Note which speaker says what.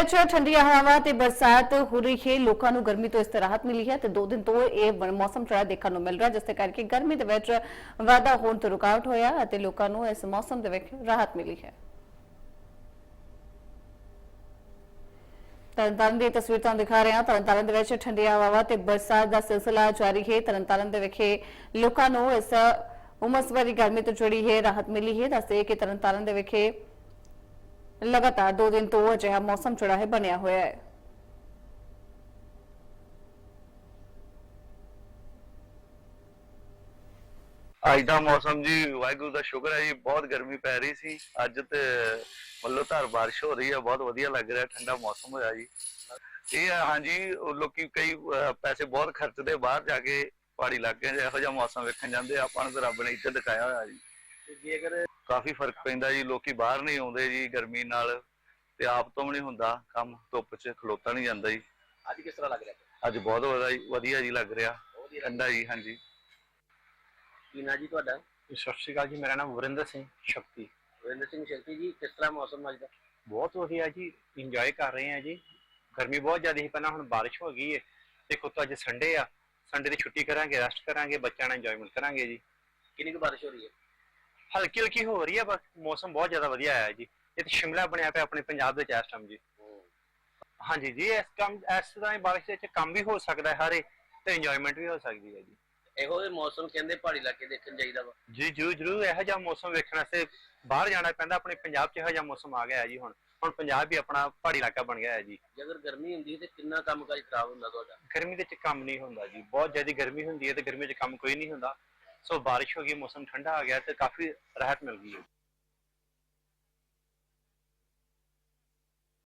Speaker 1: ਵਿੱਚ ਠੰਡੀਆਂ ਹਵਾਵਾਂ ਤੇ ਬਰਸਾਤ ਹੋ ਰਹੀ ਹੈ। ਲੋਕਾਂ ਨੂੰ ਗਰਮੀ ਤੋਂ ਇਸ ਤਰ੍ਹਾਂ ਰਾਹਤ ਮਿਲੀ ਹੈ ਤੇ ਦੋ ਦਿਨ ਤੋਂ ਇਹ ਮੌਸਮ ਜਿਹੜਾ ਦੇਖਣ ਨੂੰ ਮਿਲ ਰਿਹਾ, ਜਿਸ ਦੇ ਕਰਕੇ ਗਰਮੀ ਦੇ ਵਿੱਚ ਵਾਧਾ ਹੋਣ ਤੋਂ ਰੁਕਾਵਟ ਹੋਇਆ ਅਤੇ ਲੋਕਾਂ ਨੂੰ ਇਸ ਮੌਸਮ ਦੇ ਵਿੱਚ ਰਾਹਤ ਮਿਲੀ ਹੈ। ਤਰਨਤਾਰਨ ਦੀ ਤਸਵੀਰ ਤੁਹਾਨੂੰ ਦਿਖਾ ਰਹੇ ਹਾਂ। ਤਰਨਤਾਰਨ ਦੇ ਵਿੱਚ ਠੰਡੀ ਹਵਾਵਾਂ ਤੇ ਬਰਸਾਤ ਦਾ ਸਿਲਸਿਲਾ ਜਾਰੀ ਹੈ। ਤਰਨਤਾਰਨ ਦੇ ਵਿਖੇ ਲੋਕਾਂ ਨੂੰ ਇਸ ਉਮਸ ਭਰੀ ਗਰਮੀ ਤੋਂ ਜਿਹੜੀ ਹੈ, ਰਾਹਤ ਮਿਲੀ ਹੈ। ਦੱਸਦੇ ਕਿ ਤਰਨਤਾਰਨ ਦੇ ਵਿਖੇ ਲਗਾਤਾਰ 2 ਦਿਨ ਤੋਂ ਅਜਿਹਾ ਮੌਸਮ ਜਿਹੜਾ ਹੈ ਬਣਿਆ ਹੋਇਆ ਹੈ।
Speaker 2: ਅੱਜ ਦਾ ਮੌਸਮ ਜੀ ਵਾਹਿਗੁਰੂ ਦਾ ਸ਼ੁਕਰ ਹੈ ਜੀ ਬਹੁਤ ਗਰਮੀ ਪੈ ਰਹੀ ਸੀ। ਅੱਜ ਤੇ ਮੱਲੋ ਧਾਰ ਬਾਰਿਸ਼ ਹੋ ਰਹੀ ਹੈ ਬਹੁਤ ਵਧੀਆ ਲੱਗ ਰਿਹਾ ਠੰਡਾ ਮੌਸਮ ਹੋਇਆ ਜੀ। ਇਹ ਹੈ ਹਾਂਜੀ ਉਹ ਲੋਕੀ ਕਈ ਪੈਸੇ ਬਹੁਤ ਖਰਚਦੇ ਬਾਹਰ ਜਾ ਕੇ ਪਹਾੜੀ ਇਲਾਕਿਆਂ 'ਚ ਇਹੋ ਜਿਹਾ ਮੌਸਮ ਵੇਖਣ ਜਾਂਦੇ। ਆਪਾਂ ਨੂੰ ਤਾਂ ਰੱਬ ਨੇ ਇੱਜ਼ਤ ਦਿਖਾਇਆ ਹੋਇਆ ਜੀ।
Speaker 3: ਜੇਕਰ
Speaker 2: ਕਾਫੀ ਫ਼ਰਕ ਪੈਂਦਾ ਜੀ ਲੋਕੀ ਬਾਹਰ ਨਹੀਂ ਆਉਂਦੇ ਜੀ ਗਰਮੀ ਨਾਲ ਤੇ ਆਪ ਤੋਂ ਵੀ ਨਹੀਂ ਹੁੰਦਾ ਕੰਮ ਧੁੱਪ 'ਚ ਖਲੋਤਾ ਨਹੀਂ ਜਾਂਦਾ ਜੀ।
Speaker 3: ਅੱਜ ਕਿਸ ਤਰ੍ਹਾਂ ਲੱਗ ਰਿਹਾ?
Speaker 2: ਅੱਜ ਬਹੁਤ ਵਧੀਆ ਜੀ- ਵਧੀਆ ਜੀ ਲੱਗ ਰਿਹਾ ਠੰਡਾ ਜੀ ਹਾਂਜੀ।
Speaker 3: ਕੀ ਨਾਂ ਜੀ ਤੁਹਾਡਾ?
Speaker 4: ਸਤਿ ਸ਼੍ਰੀ ਅਕਾਲ ਜੀ ਮੇਰਾ ਨਾਮ ਵਰਿੰਦਰ ਸਿੰਘ ਸ਼ਕਤੀ।
Speaker 3: ਵਰਿੰਦਰ ਸਿੰਘ ਸ਼ਕਤੀ ਜੀ ਕਿਸ ਤਰ੍ਹਾਂ ਮੌਸਮ ਅੱਜ ਦਾ?
Speaker 4: ਬਹੁਤ ਵਧੀਆ ਜੀ ਇੰਜੋਏ ਕਰ ਰਹੇ ਹਾਂ ਜੀ। ਗਰਮੀ ਬਹੁਤ ਜ਼ਿਆਦਾ ਸੀ ਪਹਿਲਾਂ ਹੁਣ ਬਾਰਿਸ਼ ਹੋ ਗਈ ਹੈ ਦੇਖੋ ਤਾਂ ਅੱਜ ਸੰਡੇ ਆ। ਸੰਡੇ ਦੀ ਛੁੱਟੀ ਕਰਾਂਗੇ ਰੈਸਟ ਕਰਾਂਗੇ ਬੱਚਿਆਂ ਨਾਲ ਇੰਜੋਇਮੈਂਟ ਕਰਾਂਗੇ ਜੀ।
Speaker 3: ਕਿੰਨੀ ਕੁ ਬਾਰਿਸ਼ ਹੋ ਰਹੀ ਹੈ?
Speaker 4: ਹਲਕੀ ਹਲਕੀ ਹੋ ਰਹੀ ਹੈ ਬਸ ਮੌਸਮ ਬਹੁਤ ਜ਼ਿਆਦਾ ਵਧੀਆ ਹੈ ਜੀ। ਇਹ ਤਾਂ ਸ਼ਿਮਲਾ ਬਣਿਆ ਪਿਆ ਆਪਣੇ ਪੰਜਾਬ ਦੇ ਇਸ ਟਾਈਮ ਜੀ। ਹਾਂਜੀ ਜੀ ਇਸ ਕੰਮ ਇਸ ਤਰ੍ਹਾਂ ਹੀ ਬਾਰਿਸ਼ ਦੇ ਵਿੱਚ ਕੰਮ ਵੀ ਹੋ ਸਕਦਾ ਹੈ ਹਰੇ ਤੇ ਇੰਜੋਇਮੈਂਟ ਵੀ ਹੋ ਸਕਦੀ ਹੈ ਜੀ।
Speaker 3: ਇਹੋ ਜਿਹੇ ਮੌਸਮ ਕਹਿੰਦੇ ਪਹਾੜੀ ਇਲਾਕੇ ਦੇਖਣ ਚਾਹੀਦਾ ਵਾ।
Speaker 4: ਜੀ ਜਰੂਰ ਜਰੂਰ ਇਹੋ ਜਿਹਾ ਮੌਸਮ ਵੇਖਣ ਵਾਸਤੇ ਬਾਹਰ ਜਾਣਾ ਪੈਂਦਾ ਆਪਣੇ ਪੰਜਾਬ 'ਚ ਇਹੋ ਜਿਹਾ ਮੌਸਮ ਆ ਗਿਆ ਹੈ ਜੀ ਹੁਣ। ਹੁਣ ਪੰਜਾਬ ਵੀ ਆਪਣਾ ਪਹਾੜੀ ਇਲਾਕਾ ਬਣ ਗਿਆ ਹੈ ਜੀ।
Speaker 3: ਜੇ ਅਗਰ ਗਰਮੀ ਹੁੰਦੀ ਤੇ ਕਿੰਨਾ ਕੰਮ ਕਾਜ ਖਰਾਬ ਹੁੰਦਾ ਤੁਹਾਡਾ?
Speaker 4: ਗਰਮੀ ਦੇ ਵਿੱਚ ਕੰਮ ਨਹੀਂ ਹੁੰਦਾ ਜੀ ਬਹੁਤ ਜ਼ਿਆਦਾ ਗਰਮੀ ਹੁੰਦੀ ਹੈ ਤੇ ਗਰਮੀ 'ਚ ਕੰਮ ਕੋਈ ਨਹੀਂ ਹੁੰਦਾ। ਸੋ ਬਾਰਿਸ਼ ਹੋ ਗਈ ਮੌਸਮ ਠੰਡਾ ਆ ਗਿਆ ਤੇ ਕਾਫੀ ਰਾਹਤ ਮਿਲ ਗਈ ਹੈ।